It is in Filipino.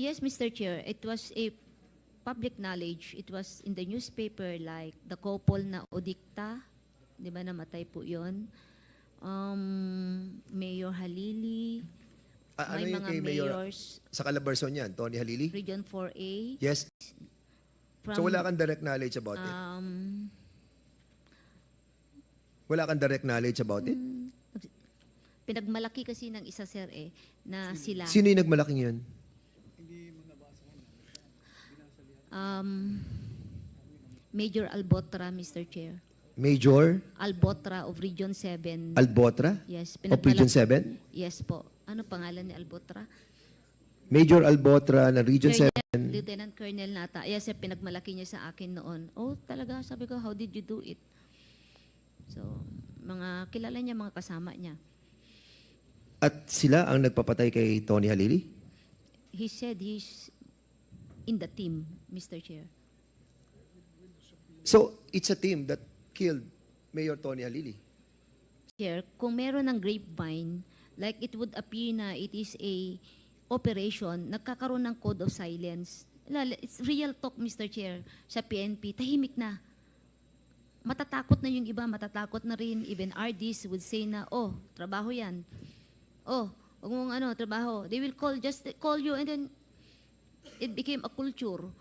Yes, Mr. Chair, it was a public knowledge. It was in the newspaper like the couple na Odikta, di ba namatay po yon. Um, Mayor Halili, Ah, may ano yung mga kay Mayor mayors, sa Calabarzon yan? Tony Halili? Region 4A. Yes. From, so wala kang direct knowledge about it? um, Wala kang direct knowledge about it? pinagmalaki kasi ng isa, sir, eh, na sila. Sino yung nagmalaking yun? Um, Major Albotra, Mr. Chair. Major Albotra of Region 7. Albotra yes, of Region pinagmalaki- 7? Yes po. Ano pangalan ni Albotra? Major Albotra ng Region 7. Lieutenant Colonel Nata. Yes, sir, pinagmalaki niya sa akin noon. Oh, talaga, sabi ko, how did you do it? So, mga kilala niya, mga kasama niya. At sila ang nagpapatay kay Tony Halili? He said he's in the team, Mr. Chair. So, it's a team that killed Mayor Tony Halili. Chair, kung meron ng grapevine, like it would appear na it is a operation, nagkakaroon ng code of silence. Lala- It's real talk, Mr. Chair, sa PNP, tahimik na. Matatakot na yung iba, matatakot na rin. Even RDs would say na, oh, trabaho yan. Oh, huwag mong ano, trabaho. They will call, just call you and then it became a culture.